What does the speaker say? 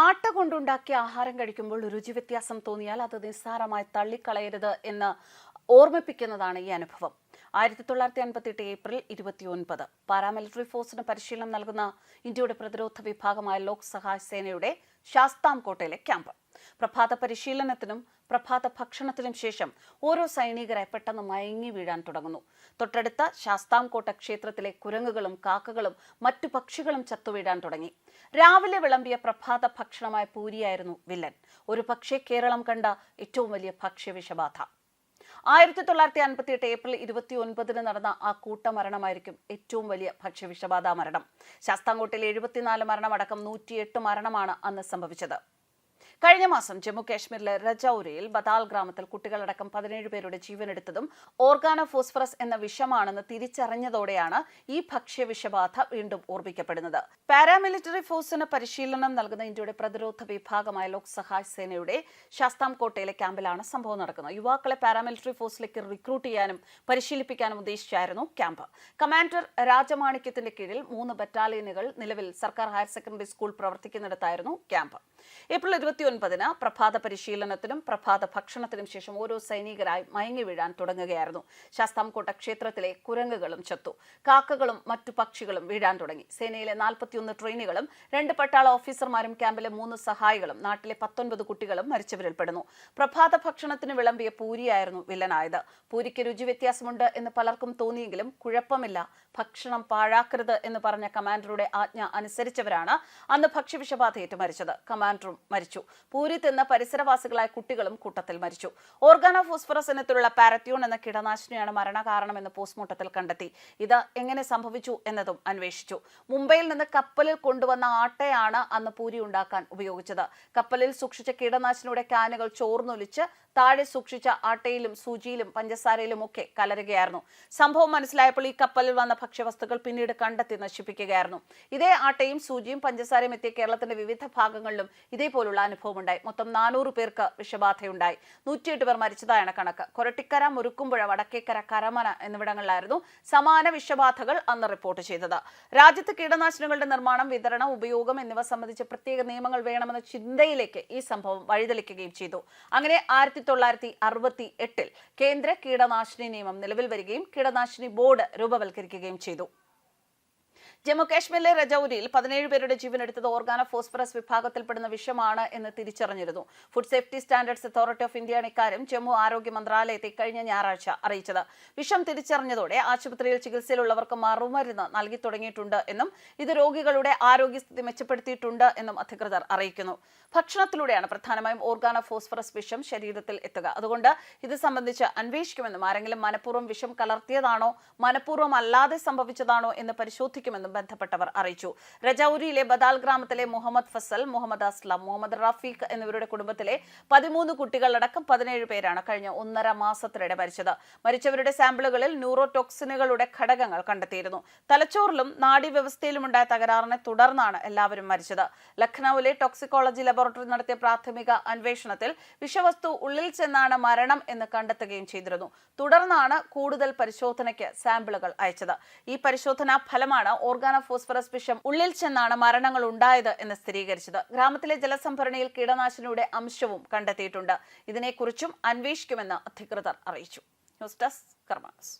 ആട്ട കൊണ്ടുണ്ടാക്കിയ ആഹാരം കഴിക്കുമ്പോൾ രുചി വ്യത്യാസം തോന്നിയാൽ അത് നിസ്സാരമായി തള്ളിക്കളയരുത് എന്ന് ഓർമ്മിപ്പിക്കുന്നതാണ് ഈ അനുഭവം. ആയിരത്തി തൊള്ളായിരത്തി അൻപത്തി എട്ട് ഏപ്രിൽ ഇരുപത്തിയൊൻപത് പാരാമിലിറ്ററി ഫോഴ്സിന് പരിശീലനം നൽകുന്ന ഇന്ത്യയുടെ പ്രതിരോധ വിഭാഗമായ ലോക് സഹായ് സേനയുടെ ശാസ്താംകോട്ടയിലെ ക്യാമ്പ്. പ്രഭാത പരിശീലനത്തിനും പ്രഭാത ഭക്ഷണത്തിനും ശേഷം ഓരോ സൈനികരെ പെട്ടെന്ന് മയങ്ങി വീഴാൻ തുടങ്ങുന്നു. തൊട്ടടുത്ത ശാസ്താംകോട്ട ക്ഷേത്രത്തിലെ കുരങ്ങുകളും കാക്കകളും മറ്റു പക്ഷികളും ചത്തുവീഴാൻ തുടങ്ങി. രാവിലെ വിളമ്പിയ പ്രഭാത ഭക്ഷണമായ പൂരിയായിരുന്നു വില്ലൻ. ഒരു പക്ഷേ കേരളം കണ്ട ഏറ്റവും വലിയ ഭക്ഷ്യവിഷബാധ. ആയിരത്തി തൊള്ളായിരത്തി അൻപത്തി എട്ട് ഏപ്രിൽ ഇരുപത്തി ഒൻപതിന് നടന്ന ആ കൂട്ടമരണമായിരിക്കും ഏറ്റവും വലിയ ഭക്ഷ്യവിഷബാധ മരണം. ശാസ്താംകോട്ടിൽ എഴുപത്തിനാല് മരണമടക്കം നൂറ്റിയെട്ട് മരണമാണ് അന്ന് സംഭവിച്ചത്. കഴിഞ്ഞ മാസം ജമ്മു കാശ്മീരിലെ രജൌരിയിൽ ബദാൽ ഗ്രാമത്തിൽ കുട്ടികളടക്കം പതിനേഴ് പേരുടെ ജീവനെടുത്തതും ഓർഗാനോ ഫോസ്ഫറസ് എന്ന വിഷമാണെന്ന് തിരിച്ചറിഞ്ഞതോടെയാണ് ഈ ഭക്ഷ്യവിഷബാധ വീണ്ടും ഓർമ്മിക്കപ്പെടുന്നത്. പാരാമിലിറ്ററി ഫോഴ്സിന് പരിശീലനം നൽകുന്ന ഇന്ത്യയുടെ പ്രതിരോധ വിഭാഗമായ ലോക് സഹായ സേനയുടെ ശാസ്താംകോട്ടയിലെ ക്യാമ്പിലാണ് സംഭവം നടക്കുന്നത്. യുവാക്കളെ പാരാമിലിറ്ററി ഫോഴ്സിലേക്ക് റിക്രൂട്ട് ചെയ്യാനും പരിശീലിപ്പിക്കാനും ഉദ്ദേശിച്ചായിരുന്നു ക്യാമ്പ്. കമാൻഡർ രാജമാണിക്യത്തിന്റെ കീഴിൽ മൂന്ന് ബറ്റാലിയനുകൾ നിലവിൽ സർക്കാർ ഹയർ സെക്കൻഡറി സ്കൂൾ പ്രവർത്തിക്കുന്നിടത്തായിരുന്നു ക്യാമ്പ്. ഏപ്രിൽ ഇരുപത്തിയൊൻപതിന് പ്രഭാത പരിശീലനത്തിനും പ്രഭാത ഭക്ഷണത്തിനും ശേഷം ഓരോ സൈനികരായി മയങ്ങി വീഴാൻ തുടങ്ങുകയായിരുന്നു. ശാസ്താംകോട്ട ക്ഷേത്രത്തിലെ കുരങ്ങുകളും ചത്തു. കാക്കകളും മറ്റു പക്ഷികളും വീഴാൻ തുടങ്ങി. സേനയിലെ നാൽപ്പത്തിയൊന്ന് ട്രെയിനുകളും രണ്ട് പട്ടാള ഓഫീസർമാരും ക്യാമ്പിലെ മൂന്ന് സഹായികളും നാട്ടിലെ പത്തൊൻപത് കുട്ടികളും മരിച്ചവരിൽപ്പെടുന്നു പ്രഭാത ഭക്ഷണത്തിന് വിളമ്പിയ പൂരിയായിരുന്നു വില്ലനായത്. പൂരിക്ക് രുചി വ്യത്യാസമുണ്ട് എന്ന് പലർക്കും തോന്നിയെങ്കിലും കുഴപ്പമില്ല. ഭക്ഷണം പാഴാക്കരുത് എന്ന് പറഞ്ഞ കമാൻഡറുടെ ആജ്ഞ അനുസരിച്ചവരാണ് അന്ന് ഭക്ഷ്യവിഷബാധയേറ്റ് മരിച്ചത്. കമാൻഡറും മരിച്ചു. പൂരി നിന്ന് പരിസരവാസികളായ കുട്ടികളും കൂട്ടത്തിൽ മരിച്ചു. ഓർഗാനോഫോസ്ഫറസ് ഇനത്തിലുള്ള പാരത്യൂൺ എന്ന കീടനാശിനിയാണ് മരണകാരണമെന്ന് പോസ്റ്റ്മോർട്ടത്തിൽ കണ്ടെത്തി. ഇത് എങ്ങനെ സംഭവിച്ചു എന്നതും അന്വേഷിച്ചു. മുംബൈയിൽ നിന്ന് കപ്പലിൽ കൊണ്ടുവന്ന ആട്ടയാണ് അന്ന് പൂരി ഉണ്ടാക്കാൻ ഉപയോഗിച്ചത്. കപ്പലിൽ സൂക്ഷിച്ച കീടനാശിനിയുടെ ക്യാനുകൾ ചോർന്നൊലിച്ച് താഴെ സൂക്ഷിച്ച ആട്ടയിലും സൂചിയിലും പഞ്ചസാരയിലും ഒക്കെ കലരുകയായിരുന്നു. സംഭവം മനസ്സിലായപ്പോൾ ഈ കപ്പലിൽ വന്ന ഭക്ഷ്യവസ്തുക്കൾ പിന്നീട് കണ്ടെത്തി നശിപ്പിക്കുകയായിരുന്നു. ഇതേ ആട്ടയും സൂചിയും പഞ്ചസാരയും എത്തിയ കേരളത്തിന്റെ വിവിധ ഭാഗങ്ങളിലും ഇതേപോലുള്ള അനുഭവമുണ്ടായി മൊത്തം നാനൂറ് പേർക്ക് വിഷബാധയുണ്ടായി. നൂറ്റിയെട്ട് പേർ മരിച്ചതായാണ് കണക്ക്. കൊരട്ടിക്കര മുരുക്കുമ്പുഴ വടക്കേക്കര കരമന എന്നിവിടങ്ങളിലായിരുന്നു സമാന വിഷബാധകൾ അന്ന് റിപ്പോർട്ട് ചെയ്തത്. രാജ്യത്ത് കീടനാശിനികളുടെ നിർമ്മാണം വിതരണം ഉപയോഗം എന്നിവ സംബന്ധിച്ച് പ്രത്യേക നിയമങ്ങൾ വേണമെന്ന ചിന്തയിലേക്ക് ഈ സംഭവം വഴിതെളിക്കുകയും ചെയ്തു. അങ്ങനെ ആയിരത്തി തൊള്ളായിരത്തി അറുപത്തി എട്ടിൽ കേന്ദ്ര കീടനാശിനി നിയമം നിലവിൽ വരികയും കീടനാശിനി ബോർഡ് രൂപവൽക്കരിക്കുകയും ചെയ്തു. ജമ്മു കാശ്മീരിലെ രജൌരിയിൽ പതിനേഴ് പേരുടെ ജീവനെടുത്തത് ഓർഗാനോ ഫോസ്ഫറസ് വിഭാഗത്തിൽപ്പെടുന്ന വിഷമാണ് എന്ന് തിരിച്ചറിഞ്ഞിരുന്നു. Food safety standards authority of ഇന്ത്യയാണ് ഇക്കാര്യം ജമ്മു ആരോഗ്യ മന്ത്രാലയത്തെ കഴിഞ്ഞ ഞായറാഴ്ച അറിയിച്ചത്. വിഷം തിരിച്ചറിഞ്ഞതോടെ ആശുപത്രിയിൽ ചികിത്സയിലുള്ളവർക്ക് മറുമരുന്ന് നൽകി തുടങ്ങിയിട്ടുണ്ട് എന്നും ഇത് രോഗികളുടെ ആരോഗ്യസ്ഥിതി മെച്ചപ്പെടുത്തിയിട്ടുണ്ട് എന്നും അധികൃതർ അറിയിക്കുന്നു. ഭക്ഷണത്തിലൂടെയാണ് പ്രധാനമായും ഓർഗാനോ ഫോസ്ഫറസ് വിഷം ശരീരത്തിൽ എത്തുക. അതുകൊണ്ട് ഇത് സംബന്ധിച്ച് അന്വേഷിക്കുമെന്നും ആരെങ്കിലും മനഃപൂർവം വിഷം കലർത്തിയതാണോ മനഃപൂർവം അല്ലാതെ സംഭവിച്ചതാണോ എന്ന് പരിശോധിക്കുമെന്നും ബന്ധപ്പെട്ടവർ അറിയിച്ചു. രജൌരിയിലെ ബദാൽ ഗ്രാമത്തിലെ മുഹമ്മദ് ഫസൽ മുഹമ്മദ് അസ്ലം മുഹമ്മദ് റഫീഖ് എന്നിവരുടെ കുടുംബത്തിലെ പതിമൂന്ന് കുട്ടികളടക്കം പതിനേഴ് പേരാണ് കഴിഞ്ഞ ഒന്നര മാസത്തിനിടെ മരിച്ചത്. മരിച്ചവരുടെ സാമ്പിളുകളിൽ ന്യൂറോടോക്സിനുകളുടെ ഘടകങ്ങൾ കണ്ടെത്തിയിരുന്നു. തലച്ചോറിലും നാഡീവ്യവസ്ഥയിലുമുണ്ടായ തകരാറിനെ തുടർന്നാണ് എല്ലാവരും മരിച്ചത്. ലഖ്നൌവിലെ ടോക്സിക്കോളജി ലബോറട്ടറി നടത്തിയ പ്രാഥമിക അന്വേഷണത്തിൽ വിഷവസ്തു ഉള്ളിൽ ചെന്നാണ് മരണം എന്ന് കണ്ടെത്തുകയും ചെയ്തിരുന്നു. തുടർന്നാണ് കൂടുതൽ പരിശോധനയ്ക്ക് സാമ്പിളുകൾ അയച്ചത്. ഈ പരിശോധനാ ഫലമാണ് ഓർഗാനോ ഫോസ്ഫറസ് വിഷം ഉള്ളിൽ ചെന്നാണ് മരണങ്ങൾ ഉണ്ടായത് എന്ന് സ്ഥിരീകരിച്ചത്. ഗ്രാമത്തിലെ ജലസംഭരണിയിൽ കീടനാശിനിയുടെ അംശവും കണ്ടെത്തിയിട്ടുണ്ട്. ഇതിനെക്കുറിച്ചും അന്വേഷിക്കുമെന്ന് അധികൃതർ അറിയിച്ചു. News desk karmas